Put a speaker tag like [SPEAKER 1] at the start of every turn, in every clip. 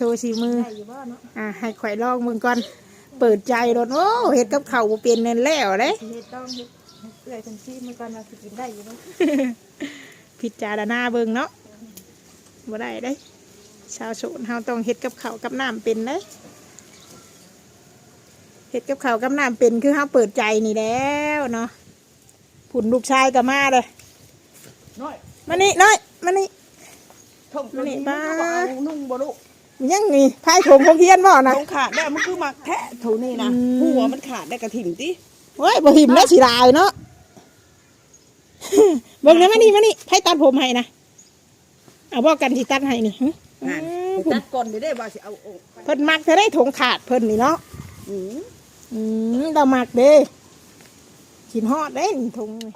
[SPEAKER 1] โชว์สีมือ
[SPEAKER 2] ได้อยู่บ่เนาะ
[SPEAKER 1] อ่าให้ข่อยลองมึงก่อน เปิดใจรถโอ้เฮ็ดกับข้าวบ่เป็นนั่นแล้วเด้
[SPEAKER 2] สิเฮ็ดต้องเฮ็ดให้เอื้อยเพิ่นชิมมื้อก่อนว่าสิกินได้อยู่บ่
[SPEAKER 1] พิจารณาเบิ่งเนาะบ่ได้เด้ชาวโสนเฮาต้องเฮ็ดกับข้าวกับน้ำเป็นเด้เฮ็ดกับข้าวกับน้ำเป็นคือเฮาเปิดใจนี่แล้วเนาะผุนลูกชายก็มาเลย
[SPEAKER 2] น้อย
[SPEAKER 1] มานี่น้อยมานี่
[SPEAKER 2] ทง
[SPEAKER 1] นี่
[SPEAKER 2] นี่
[SPEAKER 1] บ้า
[SPEAKER 2] บ้า นุ่งบ่ลูก
[SPEAKER 1] ยังนี่พายถงของเฮียนบ่นะ
[SPEAKER 2] ทงขาดได้มันคือมักแทะถูนี่นะ
[SPEAKER 1] อืม
[SPEAKER 2] หัวมันขาดได้กระถิ่นติ
[SPEAKER 1] เว้ยบ่หิมแล้วสิลายเนาะเบิ่งนะมานี่มานี่ไผตัดผมให้นะเอาบอกกันสิตัดให้นี่หึ
[SPEAKER 2] นั่น
[SPEAKER 1] อืม
[SPEAKER 2] ไปตัดก่อนเดี๋ยวได้ว่าสิเอาออกไป
[SPEAKER 1] เพิ่นมักจะได้ถงขาดเพิ่นนี่เนาะ
[SPEAKER 2] อืม
[SPEAKER 1] อืมเรามักเด้กินฮอดเด้นี่ถงนี่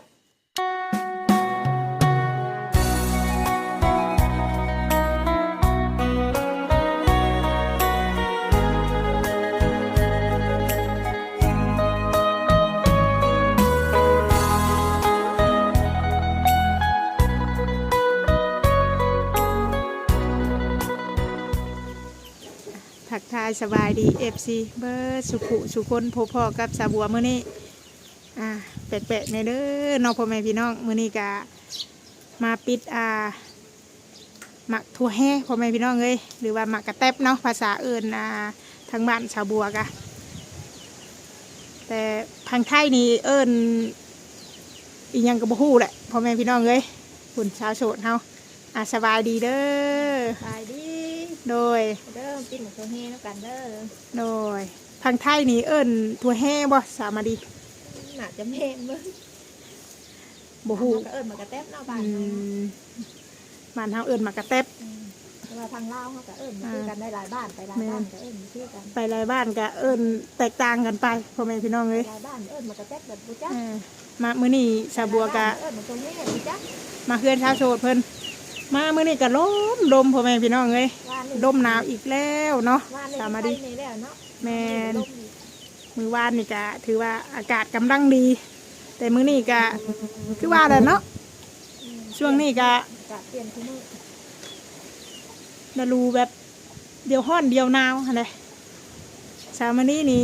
[SPEAKER 1] ายสบายดี FC เบอร์สุขุสุคนพบพ่อกับสาบัวมื้อนี้อ่าแปลกๆในเด้อน้องพ่อแม่พี่น้องมื้อนี้ก็มาปิดอ่าหมักถั่วแห่พ่อแม่พี่น้องเอ้ยหรือว่าหมักกระแตบเนาะภาษาอื่นอ่าทางบ้านชาวบัวกะแต่ทางไทยนี่เอิ้นอีหยังก็บ่ฮู้แหละพ่อแม่พี่น้องเอ้ยคุณชาวโสดเฮาอ่าสบายดีเด้อ
[SPEAKER 2] ตายดี
[SPEAKER 1] โดย
[SPEAKER 2] เด้อกินหมูตัวเฮแล้วกันเด้อ
[SPEAKER 1] โดย ทางไทยนี่เอิ้นถั่วแห่บ่สามารถดี
[SPEAKER 2] น่าจะแม่นเบิ่ง
[SPEAKER 1] บ่ฮู้
[SPEAKER 2] ก็เอิ้นมากระแตบเนาะบ้า
[SPEAKER 1] อื
[SPEAKER 2] นเฮา
[SPEAKER 1] มบ้านเฮาเอิ้นหมากกระแตบ
[SPEAKER 2] อืมแต่ว่าทางลาวเขาก็เอิ้นมาคือกันได้หลายบ้านไปหลายบ้านก็เอิ้นมาคือกัน
[SPEAKER 1] ไปหลายบ้านก็เอิ้นแตกต่างกันไปพ่อแม่พี่น้องเอ้ย
[SPEAKER 2] หลายบ้านเอิ้นมากระแตบแบบบ่จัก
[SPEAKER 1] เออมามื้อนี้ชาวบัวก็
[SPEAKER 2] เอิ้นมาตัวเฮบ่จัก
[SPEAKER 1] มาเฮือนชาวโสดเพิ่น มามื้อนี้ก็ลมลมพ่อแม่พี่น้องเอ้ย
[SPEAKER 2] ว่านี่
[SPEAKER 1] ลมหนาวอีกแล้วเนาะ
[SPEAKER 2] ว่านี่
[SPEAKER 1] สามา
[SPEAKER 2] ไป
[SPEAKER 1] ดี
[SPEAKER 2] นี่แล้วเนาะ
[SPEAKER 1] แม่น
[SPEAKER 2] ลมอีก
[SPEAKER 1] มื้อวานนี่ก็ถือว่าอากาศกำลังดี แต่มื้อนี้ก็คือว่าแหละเนาะ
[SPEAKER 2] อืม
[SPEAKER 1] ช่วงนี้ก็
[SPEAKER 2] อากาศเปลี่ยนทุกมื้อ
[SPEAKER 1] ดารูแบบเดียวฮ้อนเดียวหนาวหั่นแหละชาวมานี้นี่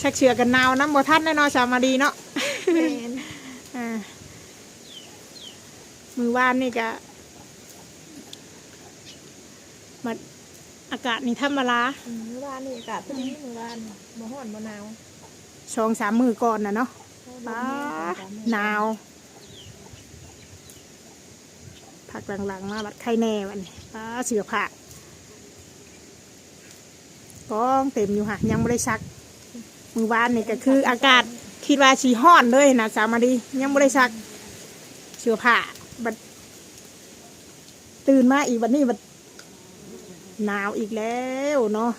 [SPEAKER 1] ชักเชือกันหนาวน้ำบ่ทันแน่เนอนชาวมาดีเนาะ
[SPEAKER 2] แม่น
[SPEAKER 1] อ่ามือวานนี่ก็มันอากาศนี่ธรรมดา
[SPEAKER 2] อืมมื้อวานนี่อากาศเพิ่นนี้มื้อวานบ่ร้อนบ่หนาว
[SPEAKER 1] สองสามมือก่อนนะเนาะป้าหนาวพักหลังๆมาบัดไข่แน่วันนี้ป้าเสือผ้ากองเต็มอยู่ค่ะ ยังไม่ได้ซัก มือวานนี่ก็คืออากาศคิดว่าชีห้อนเลยนะสามาดียังไม่ได้ซักเสื้อผ้า บัดตื่นมาอีกวันนี้บัดหนาวอีกแล้วเนาะ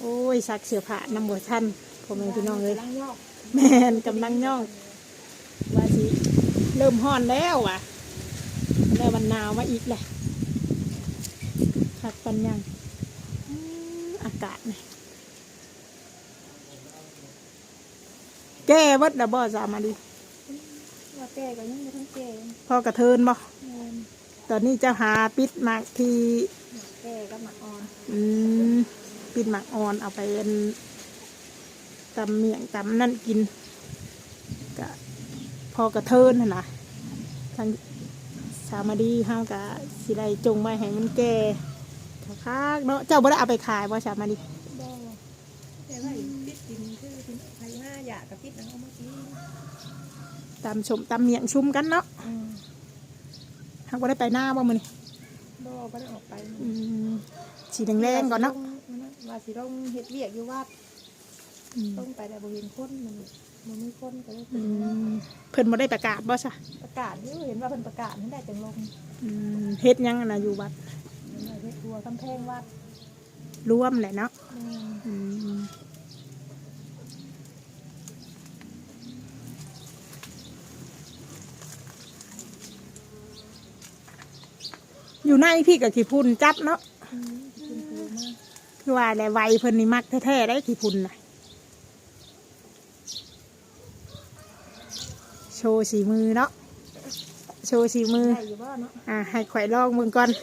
[SPEAKER 1] โอ้ยซักเสื้อผ้าน้ำบวท่านพ่อแม่พี่น้องเลยแมนกำลังย่องว่าสิเริ่มห้อนแล้วว่ะแล้วมันหนาวมาอีกแหละคักปันยังอากาศนี่แก้วัดดับบ่สามาดี
[SPEAKER 2] แก่ก็ยังบ่ทันแก่
[SPEAKER 1] พอกระเทินบ่
[SPEAKER 2] แม่น
[SPEAKER 1] ตอนนี้เจะหาปิดหมากที่
[SPEAKER 2] แก่ก็หมักอ่อน
[SPEAKER 1] อืมปิดหมากอ่อนเอาไปเป็นตำเมียงตำนั่นกินก็พอกระเทินน่ะนะทางสามาดีห้ามกะสิได้จงไว้ให้มันแก่คักๆเนาะเจ้าบ่ได้เอาไปขายบ่สามาดี
[SPEAKER 2] บ่แต่ว่าปิดกินคือเป็นไผหน้าอยากกับปิดเอามากิน
[SPEAKER 1] ตำสมตำเมียงชุ่มกันเนาะ
[SPEAKER 2] อืม
[SPEAKER 1] ห้ามบ่ได้ไปหน้าบ่มื้อนี้
[SPEAKER 2] บ่บ่ได้ออกไป
[SPEAKER 1] อืมสีแดงๆก่อนเนาะ
[SPEAKER 2] ว่าสิต้องเฮ็ดเวียกอยู่วัด
[SPEAKER 1] อืม
[SPEAKER 2] ต้องไปแต่บ่เห็นคนมันมันมีคนก็เลย
[SPEAKER 1] อืมเพิ่นบ่ได้ประกาศบ่ซะ
[SPEAKER 2] ประกาศอยู่เห็นว่าเพิ่นประกาศนั่นได้จังลง
[SPEAKER 1] อืมเฮ็ดหยังอะนะอยู่วัด
[SPEAKER 2] เฮ็ดทัวร์กำแพงวัด
[SPEAKER 1] ร่วมแหละเนาะ
[SPEAKER 2] อืม
[SPEAKER 1] อืม อยู่ในพี่กับขี้พุ่นจับเนาะ
[SPEAKER 2] อืมคุณครูมาก
[SPEAKER 1] คือว่าแต่ไวเพิ่นนี่มักแท้ๆได้ขี้พุ่นนะโชว์สีมือเนาะโชว์สีมือ
[SPEAKER 2] ได้อยู่บ่เนาะ
[SPEAKER 1] อ่าให้ข่อยลองเบิ่งก่อนเ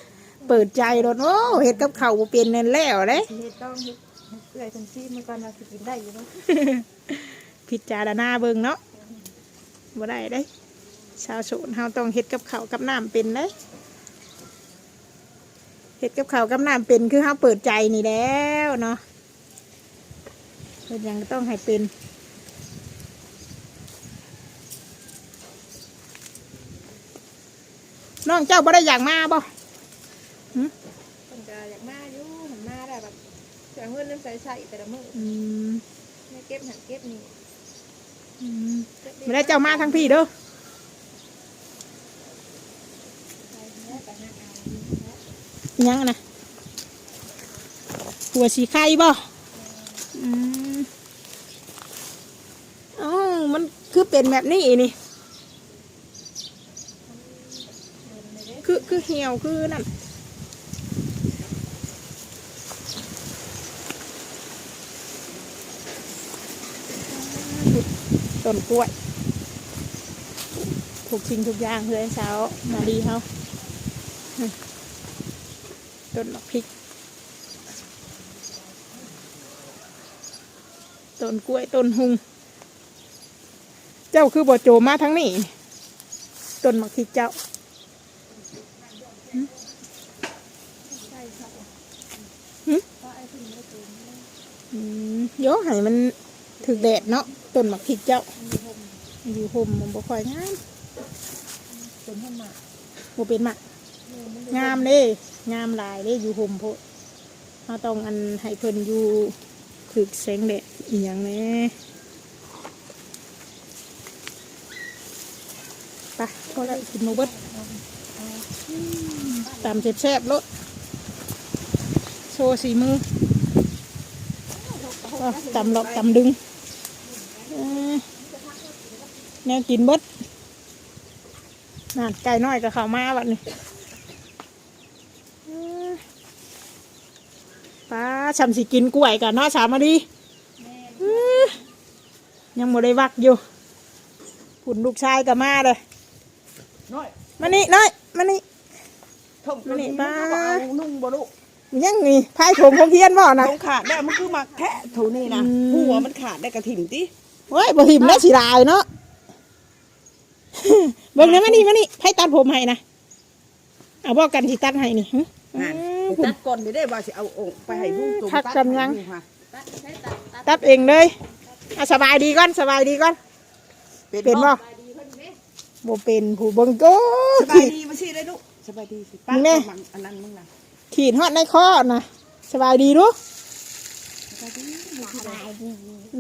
[SPEAKER 1] เปิดใจโดนโอ้เฮ็ดกับข้าวบ่เป็นนั่นแล้วเด้
[SPEAKER 2] สิเฮ็ดต้องเฮ็ดเอื้อยจังซี่มันก่อนว่าสิกินได้อยู่เนาะ
[SPEAKER 1] พิจารณาเบิ่งเนาะบ่ได้เด้ชาวโสนเฮาต้องเฮ็ดกับข้าวกับน้ำเป็นเด้ เฮ็ดกับข้าวกับน้ำเป็นคือเฮาเปิดใจนี่แล้วเนาะเฮ็ดหยังก็ต้องให้เป็นน้องเจ้าบ่ได้อยากมาบ่
[SPEAKER 2] เพิ่นก็อยากมาอยู่หันมาได้แบบเสียเงินน้ำใสๆแต่ละมื้อ
[SPEAKER 1] อืม
[SPEAKER 2] แม่เก็บหันเก็บนี่
[SPEAKER 1] อืมไม่ได้เจ้ามาทั้งพี่เด้อ
[SPEAKER 2] ไปแล้วไปหาเอา
[SPEAKER 1] อิห ยังนะหัวสีไข่บ่อืมอ๋อมันคือเป็นแบบนี้นี่ คือคือเหี่ยวคือนั่นต้นกล้วยถูกสิ่งทุกอย่างเพื่อนเช้ามาดีเขา ต้นมะพริก ต้นกล้วยต้นหุง เจ้าคือบ่โจมาทั้งนี้ ต้นมะพริกเจ้า
[SPEAKER 2] เพราะไอ้ที่มันไม่เกินมัน
[SPEAKER 1] อืมโยให้มันถึกแดดเนาะต้นมะพริกเจ้า
[SPEAKER 2] มีหม
[SPEAKER 1] อยู่ห่มมันบ่ค่อยงาม
[SPEAKER 2] เป็นหมาก
[SPEAKER 1] บ่เป็นมะ
[SPEAKER 2] เออมัน
[SPEAKER 1] งามเด้งามหลายเด้อยู่ห่มโพดเราต้องอันให้เพิ่นอยู่ถึกแสงแดดอีหยังแน่ไปก็แล้วกินหมูเบิดตามแซ่บๆรสโชว์สีมือตำหลอกตำดึงแนวกินเบิดนั่นไก่น้อยกับข้าวมาบัดนี้ ป้า ชำสิกินกล้วยกันเนาะสามมาดีอื้อยังบ่ได้วักอยู่ผุนลูกชายก็มาเลย
[SPEAKER 3] น้อย
[SPEAKER 1] มานี่น้อยมานี่
[SPEAKER 3] ทงตัวนี้มันก็บ่เอานุ่งบ่ลูก
[SPEAKER 1] ยังนี่พายถงของเพียนบ่นะ
[SPEAKER 3] ทงขาดได้มันคือมาแค่ถูนี่นะ
[SPEAKER 1] อืม
[SPEAKER 3] หัวมันขาดได้กระถิ่นติ
[SPEAKER 1] เฮ้ยบ่หิมแล้วสิลายเนาะเบิ่งนะมานี่มานี่ไผตัดผมให้นะเอาบอกกันสิตัดให้นี่หึ
[SPEAKER 3] นั่น
[SPEAKER 1] อื้อ
[SPEAKER 3] ตัดก่อนได้ได้ว่าสิเอาองค์ไปให้ลูกตัว
[SPEAKER 1] ทักกันยัง
[SPEAKER 3] ตัดให้ลูกค่ะ
[SPEAKER 1] ตัดเองเลยเอาสบายดีก่อนสบายดีก่อน
[SPEAKER 3] เป็น
[SPEAKER 1] เป็นบ่
[SPEAKER 3] บ่
[SPEAKER 1] บ่เป็นผู้เบิ่งโก้
[SPEAKER 3] สบายดีมาสิได้ลูกสบายดีสิป้า
[SPEAKER 1] แน่
[SPEAKER 3] บังอันนั้นมึงน่ะ
[SPEAKER 1] ขีดฮอดในคอนะสบายดีรู้
[SPEAKER 3] สบายดี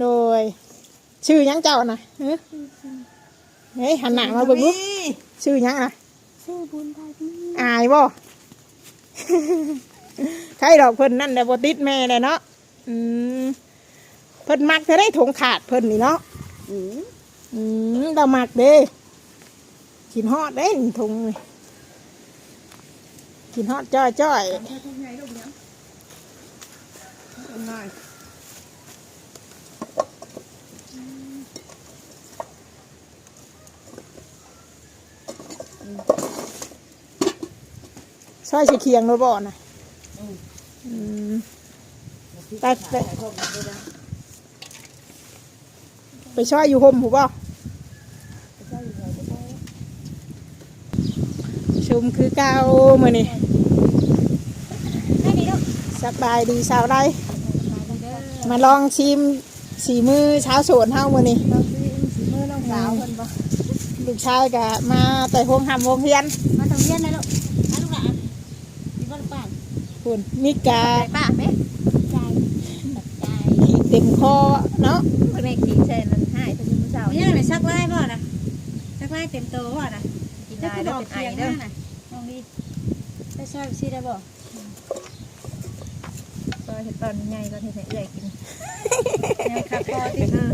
[SPEAKER 1] โดยชื่อหยังเจ้านะเฮ้ยเฮ้ยหันหน้ามาเบิ่งลูกชื่อหยังนะ
[SPEAKER 2] ชื่อบุญพาดี
[SPEAKER 1] อายบ่ ใครดอกเพิ่นนั่นแต่บติดแม่เลยเนาะอืมเพิ่นมักจะได้ถงขาดเพิ่นนี่เนาะ
[SPEAKER 3] อืม
[SPEAKER 1] อืมเรามักเด้กินฮอดเด้นี่ถงกินฮอดจ้อยจ้อย
[SPEAKER 3] อย
[SPEAKER 1] ซอยสิเคียงเลยบ่นะ
[SPEAKER 3] อืม
[SPEAKER 1] อืมไปไป
[SPEAKER 3] ให้พ่อมาด้วยนะ
[SPEAKER 1] ไปช่วยอยู่ห่มผูบ่ชุมคือเก้ามือนี่
[SPEAKER 2] ไม่ดีลูก
[SPEAKER 1] สบายดีสาวไร
[SPEAKER 2] มาดีเด้อ
[SPEAKER 1] มาลองชิมสีมือเช้าวโสวนเฮามือนี่
[SPEAKER 2] เราซื้อสีมือน้องสาวเพิ่นบ่
[SPEAKER 1] ลูกชายกะมาแต่พงหำวงเฮียน
[SPEAKER 2] มาทางเรียนนะลูกมาลูกหลานมีบ่ลูกป้าน
[SPEAKER 1] คุณมิกา
[SPEAKER 2] ใจป้าไหมใจใจ
[SPEAKER 1] ขีดเต็มคอเนาะ
[SPEAKER 2] เพิ่นให้ขี่ใส่นั่นให้ทุกมื้อเช้าเนี่ยไหนซักลายบ่น่ะซักลายเต็มตัวบ่น่ะกินได้แล้วเป็นไอเด้อน้องดีได้ช่วยสิได้บ่ก็เฮ็ดตอนใหญ่ก็เฮ็ดให้เอื้อยกินใหญ่คักพอติเออ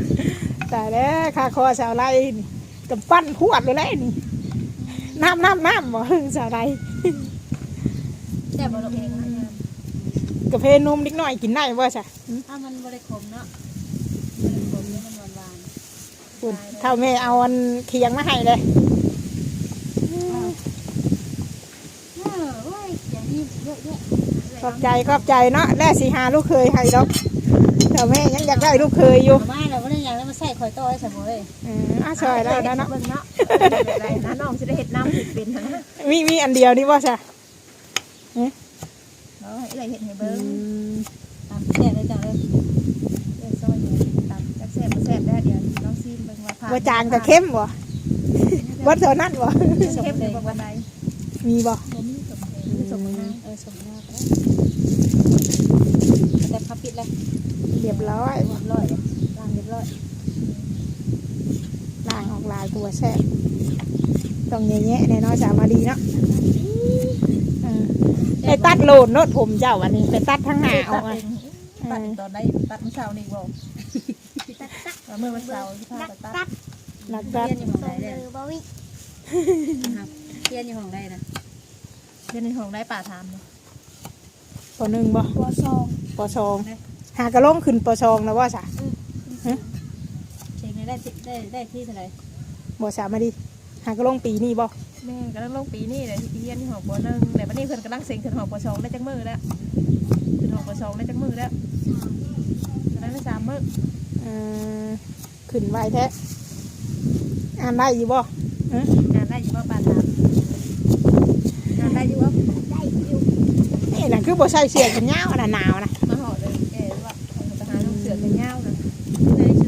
[SPEAKER 1] แต่แล้วคาคอสาวไรนี่กำปั้นพวดเลยแหละนี่น้ำน้ำน้ำบ่สาวไร
[SPEAKER 2] แต่บ่ลูกเองนะ
[SPEAKER 1] กาแฟนมนิดหน่อยกินได้บ่ใช่
[SPEAKER 2] ถ้ามันบ่ได้ขมเนาะบ่ได้ขมแล้วมันหวาน
[SPEAKER 1] คุณเท่าแม่เอาอันเคียงมาให้เลย
[SPEAKER 2] ๆเออโอ้ยอย่างนี้
[SPEAKER 3] เยอะแยะ
[SPEAKER 1] ขอบใจขอบใจเนาะแล้วสิหาลูกเคยให้ดอกแต่แม่ยังอยากได้ลูกเคยอยู่
[SPEAKER 3] เอามาแล้วบ่ได้หยังแล้วมาใส่ข่อยต่อให้สมมุติเอ้ย
[SPEAKER 1] เอออะซอยแล้วนะเนาะ
[SPEAKER 2] เบิ่งเนาะได้นะน้องสิได้เฮ็ดน้ำผิดเป็นนะ
[SPEAKER 1] มีมีอันเดียวนี่บ่ซะ
[SPEAKER 2] เนาะให้เอื้อยเฮ็ดให้
[SPEAKER 1] อื
[SPEAKER 2] เบิ่ง
[SPEAKER 1] ม
[SPEAKER 3] ตามแซ่บเลยจ้ะเอ้ย
[SPEAKER 2] เอื้อยซอยอยู่ตามจักแซ่บบ่แซ่บแล้วเดี๋ยวลองซีมเบิ่งว่าผ่าน
[SPEAKER 1] บ่จางก็เข้มบ่บ่เท่านั้นบ่
[SPEAKER 2] เข้มหรือบ่วันใด
[SPEAKER 1] มีบ่
[SPEAKER 2] บ่มีสมเลยมีสมมือนะ
[SPEAKER 3] เออสมหน้าก็ได้แต่พับปิดแล้ว
[SPEAKER 1] เรียบร้อย
[SPEAKER 3] เรียบร้อยเลยล้างเรียบร้อย
[SPEAKER 1] ล้างออกลายตัวแซ่บต้องแย่ๆแน่นอนสามาดีเนาะเออไป ตัดโลนโนดผมเจ้าอันนี้ไปตัดทั้งหน้าออก
[SPEAKER 2] ตั
[SPEAKER 1] มา
[SPEAKER 2] ดเองตัดตอนได้ตัดมื้อเช้านี่บ่ว่ามื้อวันเสาร์ที่พาไปตัด
[SPEAKER 1] แล้วก็
[SPEAKER 3] เทียนอยู่ห้องใดเลยครับเทียนอยู่ห้องใดนะ
[SPEAKER 2] เดี๋ยวในห้องได้ป่าถาม
[SPEAKER 1] ปหนึ่งบ่
[SPEAKER 2] ตัวซอง
[SPEAKER 1] ปสองหากระลงขึ้นปสองแล้วว่าสะ
[SPEAKER 3] เช็คได้ได้ได้ที่เท่าไหร่
[SPEAKER 1] บ่สามาดีหากระลงปีนี้บ่
[SPEAKER 2] แม่กำลังลงปีนี่เลยที่เรียนที่หอปหนึ่งแต่วันนี้เพิ่นกำลังเซ็งขึ้นหอปสองได้จักมือแล้วขึ้นหอปสองได้จักมือแล้วกำลังได้สามมือ
[SPEAKER 1] เออขึ้นไวแท้อ่านได้อยู่บ่
[SPEAKER 2] งานได้อยู่ว่าป่าถามงานได้อยู่ว่า
[SPEAKER 1] นี่น่ะคือบ่ใส่เสื้อกันยาวน่ะหนาวนะ
[SPEAKER 2] มาห่อเลยเออว่าทหารลูกเสือกันยาวนะ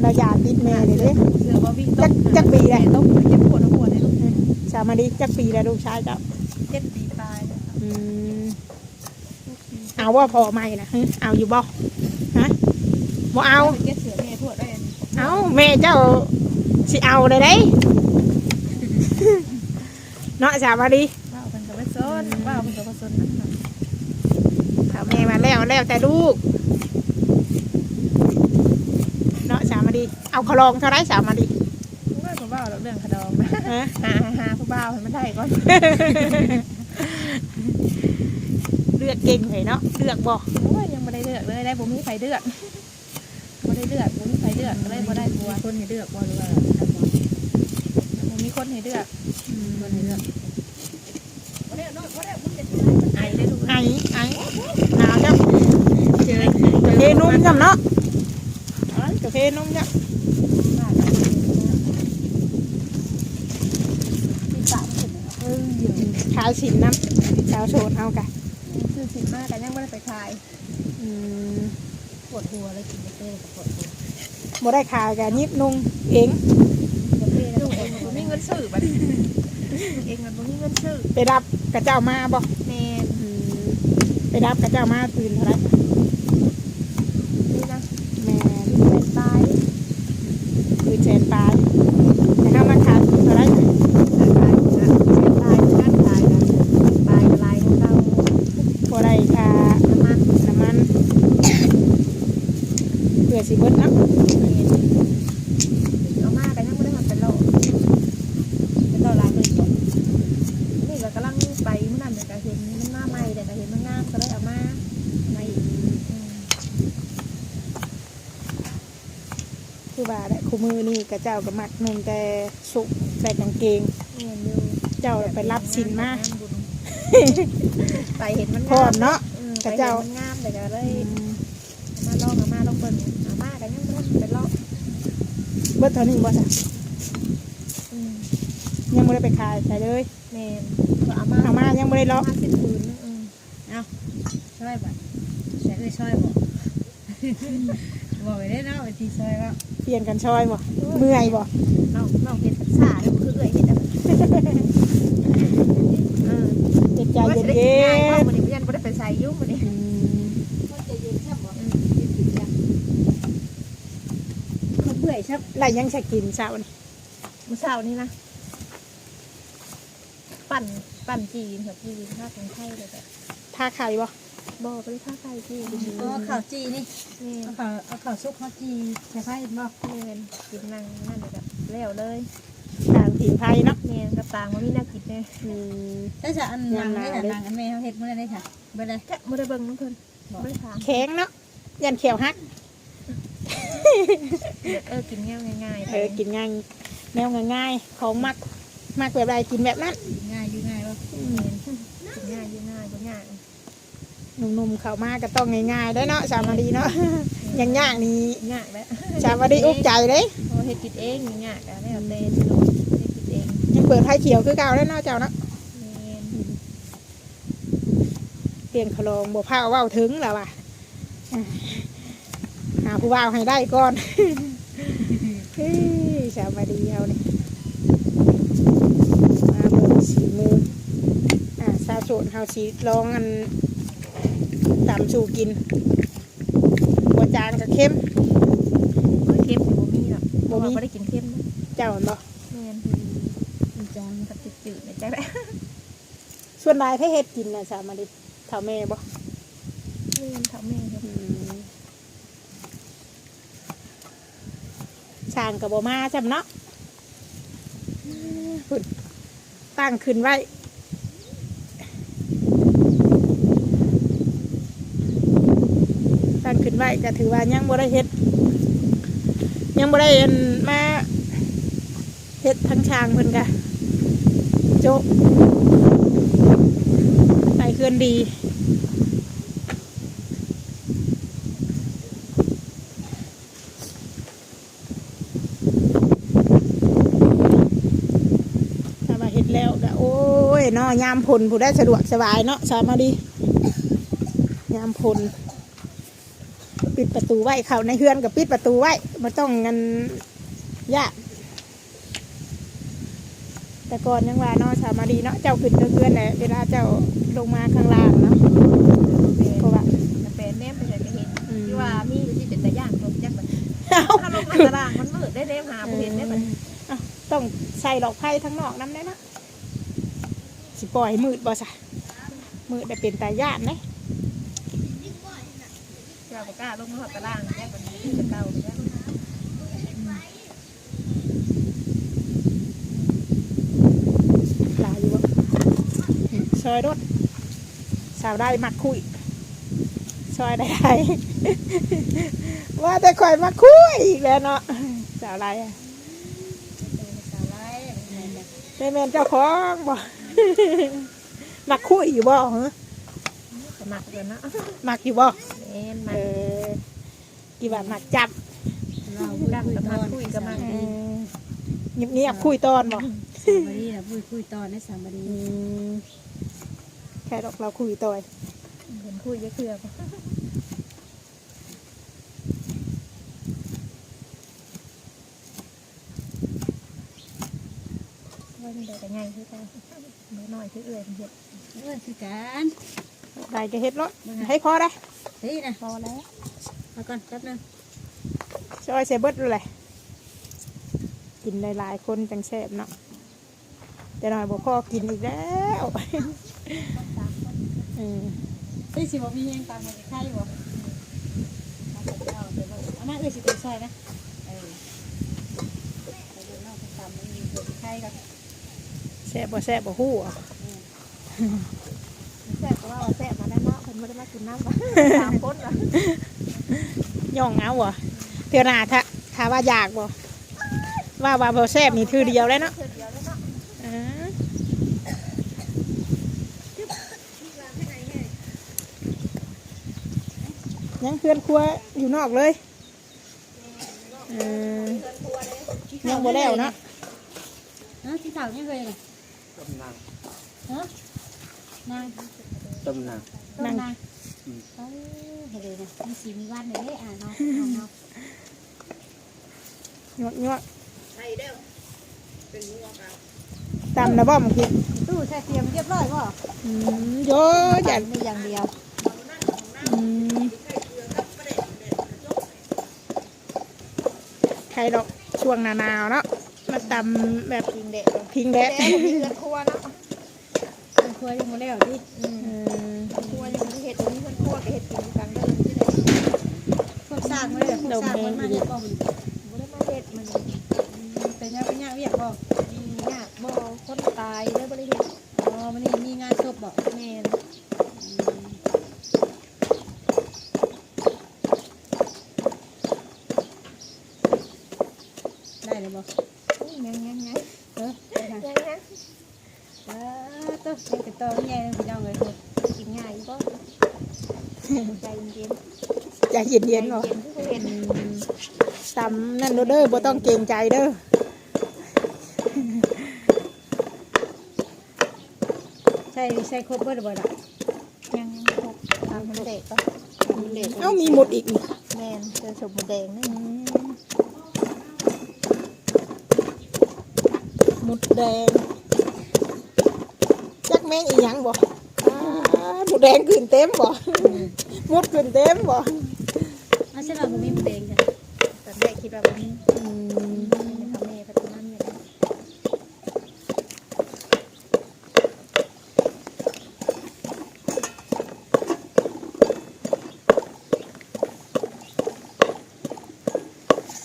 [SPEAKER 1] ระยะติดแม่นี่เด้
[SPEAKER 2] เสือว่าวิ่ง
[SPEAKER 1] จักจักปีเลย
[SPEAKER 2] ต้องเจ็บ
[SPEAKER 1] สามาดีจักปีแล้วลูกชายเจ้า
[SPEAKER 2] เจ็ดปีปลายเลยค่ะ
[SPEAKER 1] อืมเอาว่าพอไหมนะหึเอาอยู่บ่ฮะบ่เอา
[SPEAKER 2] เจ็ดเสือแม่ทวดได้อัน
[SPEAKER 1] เอาแม่เจ้าสิเอาเลยเด้ เนาะสามาดี
[SPEAKER 2] ว่าเพิ่นก็บ่ซนว่าเพิ่นก็บ่ซนนะ
[SPEAKER 1] เอาแม่มาแล้วแล้วแต่ลูก เนาะสามาดี เอาขลองเท่าไรสามาดี
[SPEAKER 2] ว่าผมว่าเรื่องขดองนะ
[SPEAKER 1] ฮะ
[SPEAKER 2] หาหาผู้บ่าวให้มันได้ก่อน
[SPEAKER 1] เลือกเก่งเลยเนาะเลือกบ่
[SPEAKER 2] โอ้ยยังไม่ได้เลือกเลยได้ผมมีไฟเลือกไม่ได้เลือกผมมีไฟเลือกก็เลยบ่ได้บัว
[SPEAKER 3] คนให้เลือกบ่หรือว่า
[SPEAKER 2] ผมมีคนให้เลือก
[SPEAKER 3] คนให้เลือก
[SPEAKER 2] ไอได้ดู
[SPEAKER 1] ไอ้ไอ้หนาวจังเจอจะเพนุ่มจังเนาะอ๋อจะเพนุ่มจัง
[SPEAKER 3] ที่สามสุดเออเดี๋ยว
[SPEAKER 1] ขายสินน้ำชาวโซนเอากะ
[SPEAKER 2] ซื้อสินมากแต่ยังไม่ได้ไปขาย
[SPEAKER 1] อืม
[SPEAKER 3] ปวดหัวเลยกินเต้กับปวดหัว
[SPEAKER 1] บ่ได้ขายกะยิบนุ่งเอง
[SPEAKER 3] กาแฟแล้ว
[SPEAKER 2] ลูก
[SPEAKER 3] ป
[SPEAKER 2] เอ
[SPEAKER 3] วด
[SPEAKER 2] ง
[SPEAKER 3] หั
[SPEAKER 2] มั
[SPEAKER 3] วน
[SPEAKER 2] มีเงินซื้อบัดเองมันมีเงินซื้อ
[SPEAKER 1] ไปรับกระเจ้ามาบ่
[SPEAKER 2] แมน
[SPEAKER 1] อืมไปรับกระเจ้ามาตื่นเท่าไหร
[SPEAKER 2] นี่นะ
[SPEAKER 1] แม่
[SPEAKER 2] เป็นตาย
[SPEAKER 1] คือแสนปลายแต่ถ้ามาขาดเท่าไหร
[SPEAKER 2] ตายนะตายกันตายนะตายลายของเรา
[SPEAKER 1] บ่ได้ค่า
[SPEAKER 2] น้ำมัน
[SPEAKER 1] น้ำมันเพื่อสิเบิดเนาะ
[SPEAKER 2] เอามากันยังไม่ได้ทำเป็นโล
[SPEAKER 3] เป็นต่อลายเลยก่อน
[SPEAKER 2] นี่เรากำลังไปเมื่อนั้นเดี๋ยวก็เห็นมันหน้าใหม่แต่ก็เห็นมันงามก็เลยเอามามาอีกอืม
[SPEAKER 1] คือว่าได้คู่มือนี่ กระเจ้าก็มักนุ่งแต่สุกแต่กางเกง
[SPEAKER 2] เนียนอยู่
[SPEAKER 1] เจ้าไปรับสินมา
[SPEAKER 2] ไปเห็นมัน
[SPEAKER 1] พร้อมเนาะ
[SPEAKER 2] อืม
[SPEAKER 1] กระเจ้า
[SPEAKER 2] ไปห็นมันงามแต่ก็เลย
[SPEAKER 1] อืม
[SPEAKER 2] มาลองเอามาลองเบิ่งเอามากันยังไม่ได้ไปลอง
[SPEAKER 1] เบิดเท่านี้บ่จ้ะ
[SPEAKER 2] อืม
[SPEAKER 1] ยังไม่ได้ไปขายใส่เลย
[SPEAKER 2] แมนก็เอามา
[SPEAKER 1] เอามายังไม่ได้เลาะ
[SPEAKER 2] มาสิบพื้นอืม
[SPEAKER 3] ช่วยบ่ใช่เอ้ยช่วยบ่ บอกไปได้เนาะไอ้ที่ช่วยว่า
[SPEAKER 1] เปลี่ยนกันช่อยบ่เมื่อยบ่
[SPEAKER 2] น้องน้องเห็นภาษาเลยคือเอ่ยเห็นอะไรเออ
[SPEAKER 1] เจ็บใจ
[SPEAKER 2] ว่า
[SPEAKER 1] เย็
[SPEAKER 2] จะได้กินง่ายเพราะ
[SPEAKER 1] น
[SPEAKER 2] วันนี้ยันไม่ได้ไปใส่ยุ่งวันนี้
[SPEAKER 1] ๆอืม
[SPEAKER 3] จะยืนช่ำบ่
[SPEAKER 2] อืมกินกินจ้ะ
[SPEAKER 3] เขาเบื่อช่
[SPEAKER 1] ไรยังจะกินเช้านี่
[SPEAKER 2] มื้อเช้านี้นะปั่นปั่นจีนกับจีนข้าวของไทยเลยแบบ
[SPEAKER 1] ท่าไข่บ่
[SPEAKER 2] บอกไปเลยข้าวไทยจีนำ
[SPEAKER 3] ก็ข้าวจีนี่
[SPEAKER 2] นี่
[SPEAKER 3] เอาข้าวเอาข้าวซุปข้าวจีใส่ไฟบ่
[SPEAKER 2] เงินกินนั่งนั่นเลยแบบแล้วเลย
[SPEAKER 1] ต่างถิ่นไทยเนาะ
[SPEAKER 2] เงินกับต่างว่ามีน่ากินเนี่ย
[SPEAKER 1] อืม
[SPEAKER 3] ถ้าจะอันนางได้แต่นางอันแม่เขาเฮ็ดมื้อได้ค่ะบ่ได้
[SPEAKER 2] แค่ไม่ได้เบิ่งน้องเพิ่นไม่ได้ถาม
[SPEAKER 1] แข็งเนาะยันเขียวฮัก
[SPEAKER 2] เออกินง่ายง่ายๆ
[SPEAKER 1] เออกินง่ายแนวง่ายๆของมักมักแบบใดกินแบบนั้น
[SPEAKER 3] ง่ายอยู่ง่ายบ่
[SPEAKER 1] อื
[SPEAKER 2] เงิ
[SPEAKER 1] ม
[SPEAKER 2] นกินง่ายอยิ่งง่ายบ่ง่าย
[SPEAKER 1] หนุ่มๆเข้ามาก็ต้องง่ายๆได้เนาะสามาดีเนาะยังยากนี่
[SPEAKER 2] ยากแล้ว
[SPEAKER 1] สามาดีอุกใจเด้
[SPEAKER 2] โอ้เฮ็ดกินเองยากอะแล้วแต่สะดวกเฮ็ดกินเอง
[SPEAKER 1] ยังเปิดไฟเขียวคือเก่าได้เนาะเจ้าเนาะ
[SPEAKER 2] แม่น
[SPEAKER 1] เปลี่ยนขลองบ่พาเว้าถึงแล้วว่ะอะหาผู้ว่าวให้ได้ก่อนเฮ้ยสามาดีเอาเนี่ยมาเบิ่งสีมืออ่าซาโซนเฮาสีลองอัน ตำสู่กินบัวจางกับเข้ม
[SPEAKER 2] โอ้ยเค็มนี่บ่มีหรอก
[SPEAKER 1] บ่มี
[SPEAKER 2] เพราะว่าบ่ได้กินเค็มนะ
[SPEAKER 1] เจ้าเห็นบ่
[SPEAKER 2] แม่นมันจางกับจืดๆในใจแบบ
[SPEAKER 1] ส่วนหลายให้เฮ็ดกินนะสามาดิเท่าแม่บ่
[SPEAKER 2] แม่นเท่าแม่เฮ็ด
[SPEAKER 1] สร้างกับบ่มาจำเนาะพุ่นตั้งขึ้นไว้ ตั้งขึ้นไว้ ก็ถือว่ายังบ่ได้เฮ็ด ยังบ่ได้อันมาเฮ็ดทั้งช่างเพิ่นกะโจะใส่เคลื่อนดีถ้ามาเฮ็ดแล้วก็โอ้ยเนาะยามพลผู้ได้สะดวกสบายเนาะสามาดี ยามพล ปิดประตูไว้เข้าในเฮือนกับปิดประตูไว้มาต้องเงินยากแต่ก่อนยังว่าเนาะสามาดีเนาะเจ้าขึ้นเฮือนแหละเวลาเจ้าลงมาข้างล่างเนาะเพราะว่า
[SPEAKER 2] แต่เป็นแนมไปเลยก็เห็นที่ว่ามีอยู่ที่เป็นตะย่างตรงจักบัด
[SPEAKER 1] เอ้า
[SPEAKER 2] ถ้าลงมาตารางมันมืดได้แนมหาบ่เห็นได้บัด
[SPEAKER 1] เอ้าต้องใส่ดอกไผ่ทั้งนอกน้ำได้เนาะสิปล่อยมืดบ่ซะมืดได้เป็นตาญาติไหม
[SPEAKER 2] เราบ่กล้าลงมาหอดตารางแยกมันมีแต่เก่าแยก
[SPEAKER 1] ลายอยู่บ่อืมซอยรถสาวได้มักคุยซอยได้ว่าแต่ข่อยมักคุยอีกแล้วเนาะสาวไร
[SPEAKER 2] สาวไล่แม่
[SPEAKER 1] แม่เจ้าของบ่มักคุยอยู่บ่เหรอ
[SPEAKER 2] มัครกันเนาะ
[SPEAKER 1] มักอยู่บ่
[SPEAKER 2] แม่น
[SPEAKER 1] เอ
[SPEAKER 2] มา
[SPEAKER 1] อกี่บาทมักจับ
[SPEAKER 3] เรา
[SPEAKER 2] ดังกับมาคุยกับมา
[SPEAKER 1] เออเงียบๆคุยตอนบ่
[SPEAKER 3] สามบดีนะพูดคุยตอนนะสามบดี
[SPEAKER 1] อืมแค่ดอกเราคุยต่อย
[SPEAKER 2] เห็นคุยเยอะเคือบ่ว่ามันได้แต่ไงคือกันเมื่อน้อยคือเอื่อยมันเห็ด
[SPEAKER 3] เออคือกัน
[SPEAKER 1] ได้ก็เฮ็ดรถให้พอได้
[SPEAKER 3] เฮ้ยนะ
[SPEAKER 2] พอแล้ว
[SPEAKER 3] เอาก่อนแป๊บนึง
[SPEAKER 1] ช่วยเซเบิร์ดเลยกินหลายๆคนจังแซ่บเนาะแต่หน่อยบ่พอกินอีกแล้วเออ
[SPEAKER 3] เฮ้ยสิบ่มีแรงตามมาจะไข่บ่เอาเดี๋ยวเราเอามาเอ้ยสิตัวซอยนะเออไปดูนอกตามมันมีตัวไข่กัน
[SPEAKER 1] แซ่บบ่แซ่บบ่ฮู้อะ
[SPEAKER 2] แซ่บก็ว่าแซ่บมาแล้วเนาะเพิ่นบ่ได้มากินน้ำบ่สามคนเหรอย่
[SPEAKER 1] องเอาอะเทื่อหน้าถ้าถ้าว่าอยากบ่ว่าว่าบ่แซ่บนี่ทื่อเดียวแล้วเนาะ
[SPEAKER 2] เทื่อเดียวแล้วเนาะ
[SPEAKER 1] เออยังเพื่อนครัวอยู่นอกเลยเออยังบ่แล้วเนาะ
[SPEAKER 3] เนาะที่เต่ายังเคยเลย
[SPEAKER 4] ต้มนาง
[SPEAKER 3] ฮะนาง
[SPEAKER 4] ต้มนาง
[SPEAKER 3] ต้นนางเออเห็นเลยนะมีสีมีวันเลยอะเนาะเอาเนาะ
[SPEAKER 1] ยวกยวกตำนะบ่เมื่อกี้
[SPEAKER 3] ตู้ใส่เตรียมเรียบร้อยป่ะ
[SPEAKER 1] อืมโยจัด
[SPEAKER 3] มีอย่างเดียว
[SPEAKER 1] อืมใครดอกช่วงหนาวๆเนาะมาตำแบบ
[SPEAKER 2] กินเด็ด
[SPEAKER 1] พิงแดด
[SPEAKER 2] แต่บ่มีเรือนครัวเนาะ
[SPEAKER 3] เป็น ครัวยังไม่แล้วดิ
[SPEAKER 1] เออ
[SPEAKER 2] ครัวยังบ่ได้เฮ็ดตรงนี้เพิ่นครัวก็เฮ็ดกินกันเด้อที่ใด
[SPEAKER 3] พวกสร้างมาเลยพวกสร้างมันมาเห็ดบ่
[SPEAKER 2] บ่ได้มาเฮ็ดมัน
[SPEAKER 3] เป็นยังเป็นยังเรียกบ่
[SPEAKER 2] มียากบ่คนตายเลยบ่ได้เฮ็ด
[SPEAKER 3] อ๋อมันนี่มีงานศพบ่
[SPEAKER 2] แม่น
[SPEAKER 3] ได้เลยบ่
[SPEAKER 2] อุ้ยยังยังยัง
[SPEAKER 3] เออได้ค่ะ
[SPEAKER 2] ยังยัง
[SPEAKER 3] เออตัวยังกระโตใหญ่เลยพี่น้องเลย
[SPEAKER 2] กินง่ายอยู่บ่ ใจเย็น
[SPEAKER 1] ใจ
[SPEAKER 2] ๆ
[SPEAKER 1] เย็นๆ
[SPEAKER 2] ใจ
[SPEAKER 1] เนาะ
[SPEAKER 2] เย็นๆคือเห็น
[SPEAKER 1] ตำนั่นเด้อบ่ต้องเกรงใจเด้อ
[SPEAKER 3] ใช่ใช่ครบเบิดบ่ล่ะ
[SPEAKER 2] ยังครบตามมันเด็กก็มันเด็ก
[SPEAKER 1] เอ้ามีหมดอีกนี่
[SPEAKER 2] แม่นเจอสมบูรณ์แดงนี่
[SPEAKER 1] หมุดแดงจักแมงอีหยังบ่อ้าหมุดแดงขึ้นเต็มบ่หมุดขึ้นเต็มบ่
[SPEAKER 3] อะใช่ว่าบ่มีหมูแดงจ้ะ
[SPEAKER 2] ตอนแรกคิดว่าวันนี้
[SPEAKER 1] อืม
[SPEAKER 2] ไม่ทำแม่พัฒนาเนี่ยนะ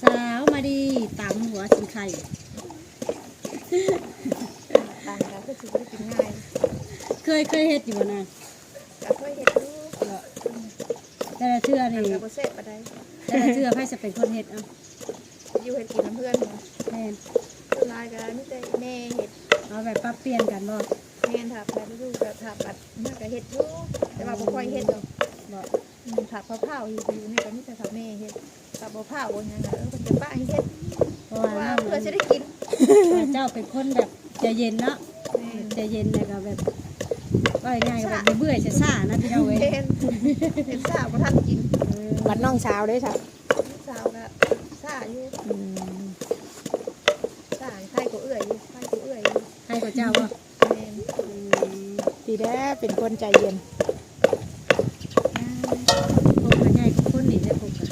[SPEAKER 3] สาวมาดีตำหัวสิงไข่
[SPEAKER 2] ต่างกันก็ถือว่ากินง่าย
[SPEAKER 3] เคยเคยเฮ็ดอยู่บ่นะ
[SPEAKER 2] แต่ก็เห็ดดู
[SPEAKER 3] แต่ละเทื่อนี่
[SPEAKER 2] กับโปรเซสอะไร
[SPEAKER 3] แต่ละเทื่อไผจะเป็นคนเฮ็ดเอา
[SPEAKER 2] อยู่เห็ดกินน้ำเพื่อนเนาะ
[SPEAKER 3] แม่น
[SPEAKER 2] ลายกันนี่แต่แม่เห็ด
[SPEAKER 3] เอาแบบปรับเปลี่ยนกันบ่
[SPEAKER 2] แม่ถับแบบดูแบบถับแบบมากกับเห็ดดูแต่ว่าบ่ค่อยเห็ดหรอก
[SPEAKER 3] บ่
[SPEAKER 2] อืมถับเผาๆอยู่อยู่นี่ก็นี่แต่ถับแม่เห็ดถับเผาๆอย่างเงี้ยเออก็จะป้าให้เห็ด
[SPEAKER 3] เพราะ
[SPEAKER 2] เพราะ
[SPEAKER 3] ว่า
[SPEAKER 2] ว่า
[SPEAKER 3] เรา
[SPEAKER 2] เพื่อจะได้กิน
[SPEAKER 3] เจ้าเป็นคนแบบใจเย็นเนาะ
[SPEAKER 2] แม่
[SPEAKER 3] ใจเย็นแล้วก็แบบ ว่าง่ายๆก็แบบเบื่อๆซ่านะพี่น้องเว้ย
[SPEAKER 2] เห็นเห็นสาวบ่ทันกิน
[SPEAKER 1] บัดน้องสาวเด้อจ้ะ
[SPEAKER 2] สาวก็สาอยู่
[SPEAKER 1] อืม
[SPEAKER 2] สาใครก็เอื้อยอยู่ใครก็เอื้อยอยู่
[SPEAKER 3] ให้กับเจ้าบ่
[SPEAKER 2] แม่น
[SPEAKER 1] ดีแด้เป็นคนใจเย็น
[SPEAKER 3] พวกมันใหญ่กว่าคนนี่ได้พบกัน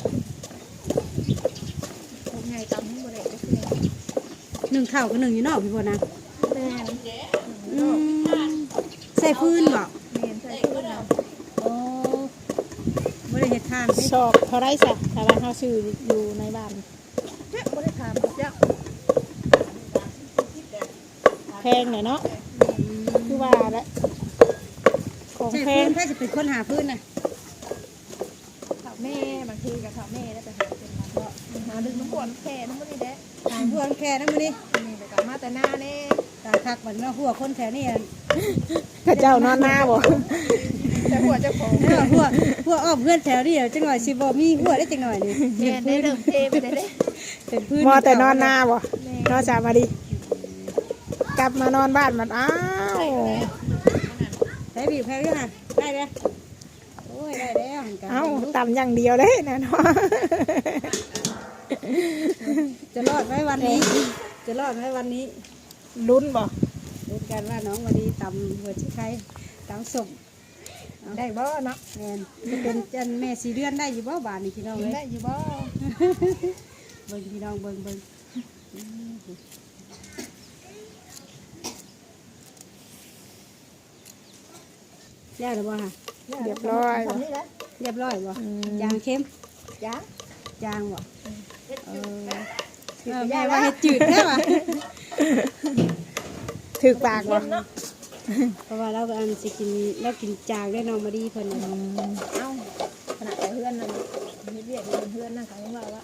[SPEAKER 2] พวกไงตำให้บ่ได้ก็คือ
[SPEAKER 3] หนึ่งข้าวกับหนึ่งอยู่นอกพี่บ่นะ
[SPEAKER 2] แม่น
[SPEAKER 3] อืมใส่ พื้นบ่
[SPEAKER 2] แม่นใส่พื้นเอา
[SPEAKER 3] โอ้บ่ได้เฮ็ดทานเด้
[SPEAKER 1] ชอบเท่าไรจ้ะถ้าว่าเฮาซื้ออยู่ในบ้าน
[SPEAKER 2] เจ๊บ่ได้ถามเจ้า
[SPEAKER 1] แพงหน่อยเนาะคือว่าแหละของ
[SPEAKER 3] ใช่
[SPEAKER 1] แพ
[SPEAKER 3] พื้
[SPEAKER 1] ง
[SPEAKER 3] นใครจะเป็นคนหาพื้นน่ะ
[SPEAKER 2] ถามแม่บางทีก็ถามแม่แล้วไปหาเป็นมาก็หาดึงน้ำปวดแค่น้ำมันนี่แหละ
[SPEAKER 3] ถามพวกแค่นั้นมื้อนี้
[SPEAKER 2] นี่แต่กลับมาแต่หน้าแน่
[SPEAKER 3] ตาคักบัดเนาะหัวคนแถวนี้อะ
[SPEAKER 1] พระเจ้านอนหน้าบ่
[SPEAKER 2] แต่หัวเจ้าของ
[SPEAKER 3] เออหัวหัวอ้อมเพื่อนแถวนี้จังหน่อยสิบ่มีหัวได้จังหน่อยนี่
[SPEAKER 2] แม่ได้เริ่มเทไปได้เด้
[SPEAKER 3] เป็นพื้น
[SPEAKER 1] มอแต่นอนหน้าบ่
[SPEAKER 2] แม่
[SPEAKER 1] นอนสามมาดีกลับมานอนบ้านมันอ้าว
[SPEAKER 3] ใช้บีบแพ้ด้วยนะได้เด้อโอ้ยได้แล้วหันกัน
[SPEAKER 1] เอ้าตำอย่างเดียวเลยนะเนาะ
[SPEAKER 3] จะรอดไหมวันนี้ จะรอดไหมวันนี้
[SPEAKER 1] ลุ้นบ่
[SPEAKER 3] ดูกันว่าน้องวันนี้ตำหัวชิไข่ตำสม
[SPEAKER 2] ได้บ่เนาะ
[SPEAKER 3] แมนจะเป็นจันแม่สีเดือนได้อยู่บ่บานนี่พี่น้อง
[SPEAKER 2] กิน
[SPEAKER 3] เลย
[SPEAKER 2] ได้อยู่บ่
[SPEAKER 3] เบิ่งพี่น้องเบิ่งเบิ่งแล้วหรือบ่ฮะ
[SPEAKER 1] เรียบร้อย
[SPEAKER 2] ทำนี่แหละ
[SPEAKER 3] เรียบร้อยบ่
[SPEAKER 1] อืม
[SPEAKER 3] ยางเข้ม
[SPEAKER 2] จ้า
[SPEAKER 3] จางบ่
[SPEAKER 2] เฮ็ด
[SPEAKER 3] เอ
[SPEAKER 2] อยู่
[SPEAKER 3] อ
[SPEAKER 2] ถือ
[SPEAKER 3] เอ
[SPEAKER 2] ไป
[SPEAKER 3] อ
[SPEAKER 2] ย่า
[SPEAKER 3] แม่
[SPEAKER 2] ว่า
[SPEAKER 3] ว่าเฮ็ดจืดแท้ว่ะ
[SPEAKER 1] ถึกปากบ่
[SPEAKER 2] เนาะ
[SPEAKER 3] เพราะว่าเราก็อันสิกินเรากินจางได้น้องมาดีเพิ่นน่ะ
[SPEAKER 2] เอ้าขนาดไปเพื่อนนั่นเฮ็ดเวียกอยู่เพื่อนนั่นเขายังว่าว่า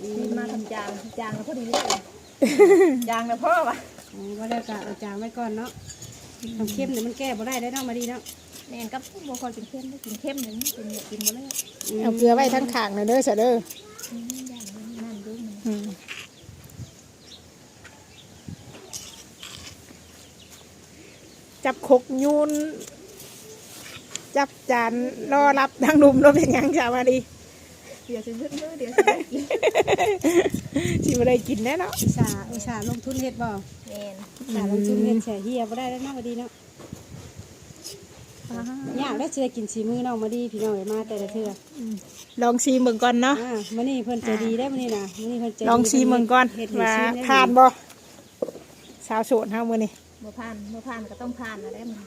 [SPEAKER 3] อื
[SPEAKER 2] มี
[SPEAKER 3] ม
[SPEAKER 2] มาทำจางจางแล้วพอดีเลยจางแล้วพ่อวะ
[SPEAKER 3] อ๋อว่าแล้วก็เอาจางไว้ก่อนเนาะทำเข้มเนี่ยมันแก้บ่ได้ได้น้องมาดีเนาะ
[SPEAKER 2] แม่นกับบ่ค่อยกินเข้มได้กินเข้มหนึ่งกินเนี่ยกินบ่เลย
[SPEAKER 3] ม
[SPEAKER 1] เอาเกลือไว้ทั้งขางเลยเด้อเสยเด้อ
[SPEAKER 2] อืมอย่างนั้นนั่นดูมัน
[SPEAKER 1] อืม จับขกยูนจับจานรอรับทางลุมรถเป็นหยังจ้ามาดี
[SPEAKER 2] เดี๋ยวสิพึ่งมือเดี๋ยวสิได้กิน
[SPEAKER 1] สิบ่ได้กินแน่เนาะ
[SPEAKER 3] อุตส่าห์อุตส่าห์ลงทุนเฮ็ดบ่
[SPEAKER 2] แม่น
[SPEAKER 3] อุตส่าห์ลงทุนเฮ็ดแฉเฮียบ่ได้แล้วน้องมาดีเนาะยากได้สิได้กินสีมือน้องมาดีพี่น้องเอ้ยมาแต่ละเทื่อ
[SPEAKER 1] ลองซีเมืองก่อนเนาะ
[SPEAKER 3] อ่ามื้อนี้เพิ่นใจดีได้มื้อนี้นะมื้อนี้เพิ่นใจดี
[SPEAKER 1] ลองซีเมืองก่อน
[SPEAKER 3] เฮ็ดให้
[SPEAKER 1] ว่า
[SPEAKER 3] ซีได้
[SPEAKER 1] ทานบ่สาวโสดเฮามื้อนี้
[SPEAKER 2] บ่ผ่านบ่ผ่านก็ต้องผ่านนะได้มัน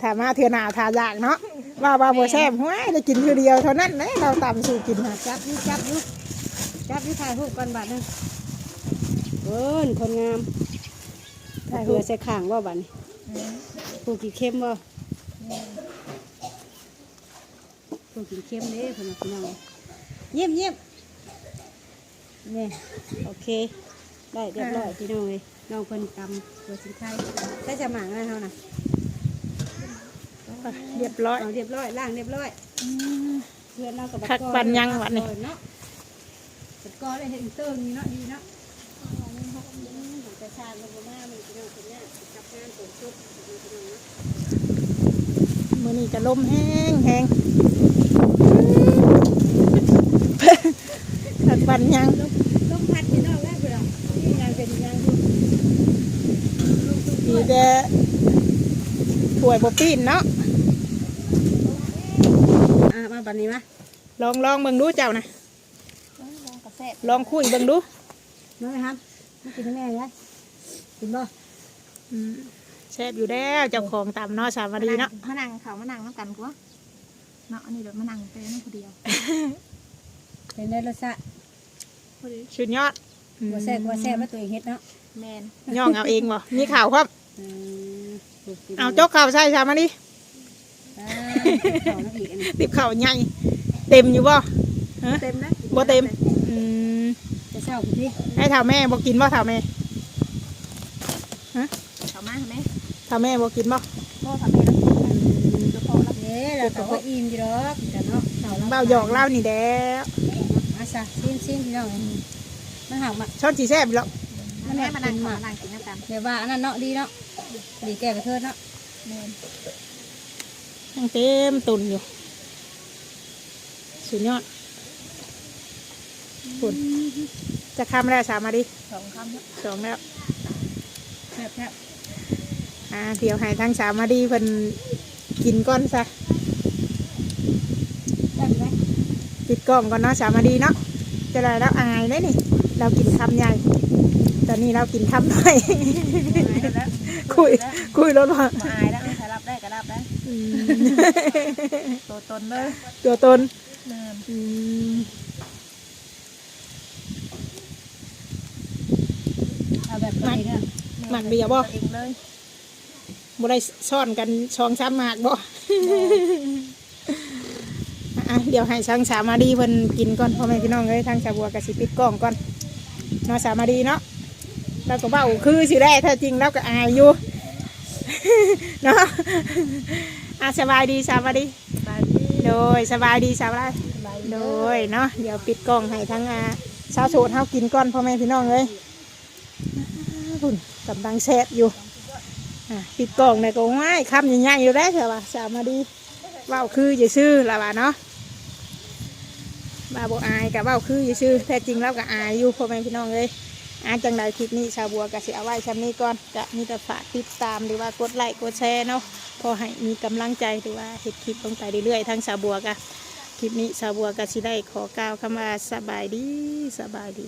[SPEAKER 1] ถ้ามาเทื่อหน้าทายากเนาะว่าว่าบ่แซ่บห้วยได้กินเทื่อเดียวเท่านั้นแหละเราตำสู่กินน่ะ
[SPEAKER 3] จับอยู่จับอยู่จับอยู่ถ่ายรูปก่อนบาดหนึงเอิ้นคนงาม
[SPEAKER 1] ถ่ายรู
[SPEAKER 3] เผื่อ
[SPEAKER 1] ป
[SPEAKER 3] ใส่ข้างบ่บัดนี้
[SPEAKER 2] อืม
[SPEAKER 3] ผู้กินเค็มบ่ผู้กินเค็มเด้เพิ่นว่าพี่น้องเยี่ยมเยี่ยมนี่โอเค ได้เรียบร้อยพี่น้องเลย น้องเพิ่นตำหัวสิงไข่ได้จะหมางอะไรเท่าน่ะ
[SPEAKER 2] ป
[SPEAKER 1] อะเรียบร้อย
[SPEAKER 3] เอาเรียบร้อยล้างเรียบร้อย
[SPEAKER 1] อืม
[SPEAKER 3] เพื่อนเรากับ
[SPEAKER 1] คักปันยังวะนี่
[SPEAKER 3] เนาะบัดกอได้เห็นเติมนี่เนาะดีเนาะแต่ชาติมันบ่มามันเป็นเรื่องเป็นเนี่ยกับงานตรวจชุดมันเป็นเรื่องเนาะ
[SPEAKER 1] มื้อนี้ก็ลมแห้งแห้งคักปันยัง
[SPEAKER 3] ต้องพัดที่นอกแล้วเพื่อนนี่งานเป็นงาน อยู่
[SPEAKER 1] ดีแต่ถ้วยบ่ปีนเนาะ
[SPEAKER 3] อะมาบัดนี้มา
[SPEAKER 1] ลองลองเบิ่งดูเจ้านะ
[SPEAKER 2] ลองกระแซบ
[SPEAKER 1] ลองคุยเบิ่งดู
[SPEAKER 3] น้อยครับมากินแม่ยายกินบ่
[SPEAKER 1] อืมแซ่บอยู่แล้วเจ้าของตามเนาะสามวันดีเนาะ
[SPEAKER 2] มานั่งเขามานั่งน้ำกันกูวะเนาะอันนี้เดี๋ยวมานั่งไปนั่งคนเดียว
[SPEAKER 3] เป็นได้รสชาติ
[SPEAKER 2] พอดี
[SPEAKER 1] สุดยอด
[SPEAKER 3] บ่แซ่บบ่แซ่บว่าตัวเองเฮ็ดเนาะ
[SPEAKER 2] แมน
[SPEAKER 1] ย่องเอาเองบ่มีข่าวครับ
[SPEAKER 3] อืมถูกกิน
[SPEAKER 1] เอาจกข่าวใส่สามวันดี
[SPEAKER 3] อ่าเอาน้ำอีกอันนี้
[SPEAKER 1] ติบข่าวใหญ่เต็มอยู่บ่ฮะ
[SPEAKER 2] เต็มนะ
[SPEAKER 1] บ่เต็มอืม
[SPEAKER 3] จะเศร้าพี่
[SPEAKER 1] ให้ถามแม่บ่กินบ่ถามแม่
[SPEAKER 2] เขามาไหม
[SPEAKER 1] ถามแม่บ่กินบ่
[SPEAKER 2] พ่อทำให้แล้วกระเพาะแล้ว
[SPEAKER 3] เด้เราก็บ่อิ่มอยู่ดอกแต่เนาะเอาแล้ว
[SPEAKER 1] เบ้าหยอกเล่านี่แด้
[SPEAKER 3] มาซะซิมซิมพี่น้องมันหักมา
[SPEAKER 1] ช้อนสีแซ่บอยู่แล้ว
[SPEAKER 2] มาแม่มานั่งเขามานั่งกินน้ำกัน
[SPEAKER 3] เดี๋ยวว่าอันนั้นเนาะดีเนาะดีแก่กระเทิดเนาะ
[SPEAKER 2] แมน
[SPEAKER 1] ยังเต็มตุนอยู่ สุดยอดฝุ่นจะคำแล้วสามมาดิ
[SPEAKER 2] สองคำแล้ว
[SPEAKER 1] สองแล้ว
[SPEAKER 3] แซ่บแซ่บ
[SPEAKER 1] อ่าเดี๋ยวให้ทั้งสามมาดีเพิ่นกินก้อนซะ
[SPEAKER 3] แซ่บไหม
[SPEAKER 1] ปิดกล้องก่อนเนาะสามมาดีเนาะจะได้แล้วอายเลยนี่ เรากินคำใหญ่ ตอนนี้เรากินคำน้อย คุย คุยรถว่า
[SPEAKER 2] มาอายแล้วใครรับได้ก็รับได้
[SPEAKER 1] อืม
[SPEAKER 2] ตัวตนเลย
[SPEAKER 1] ตัวตน
[SPEAKER 2] แมน
[SPEAKER 1] อืม
[SPEAKER 3] เอาแบบตัวเองเนี่ย
[SPEAKER 1] หมักเบียร์บ่
[SPEAKER 2] เองเลย
[SPEAKER 1] บ่ได้ซ่อนกันช่องซ้ำหมากบ่อะเดี๋ยวให้ช่างสามาดีเพิ่นกินก่อนพ่อแม่พี่น้องเอ้ยทางชาวบัวกสิปิดกล้องก่อนเนาะสามาดีเนาะ แล้วก็เบ้าคือสิได้ถ้าจริงแล้วก็อายอยู่ เนาะอะสบายดีสามาดี
[SPEAKER 2] บายดี
[SPEAKER 1] โดยสบายดีสบาย
[SPEAKER 2] บายดี
[SPEAKER 1] โดยเนาะเดี๋ยวปิดกล้องให้ทั้งอาชาวโสดเฮากินก่อนพ่อแม่พี่น้องเลยคุณกำลังแซ่บอยู่อะปิดกล้องในยก็ง่ายคำใหญ่ๆอยู่ได้วเถอะว่าสามาดีเว้าคือจะชื่อละว่าเนาะบาบอายกับเว้าคือจะชื่อแท้จริงแล้วก็อายอยู่พ่อแม่พี่น้องเลย อาจังใดคลิปนี้ชาวบัวก็สิเอาไว้ชั้นี้ก่อนจะมีแต่ฝากติดตามหรือว่ากดไลค์กดแชร์เนาะพอให้มีกำลังใจหรือว่าเห็ดคลิปลงไปเรื่อยๆทั้งชาวบัวกะคลิปนี้ชาวบัวกสิได้ขอกล่าวคำว่าสบายดีสบายดี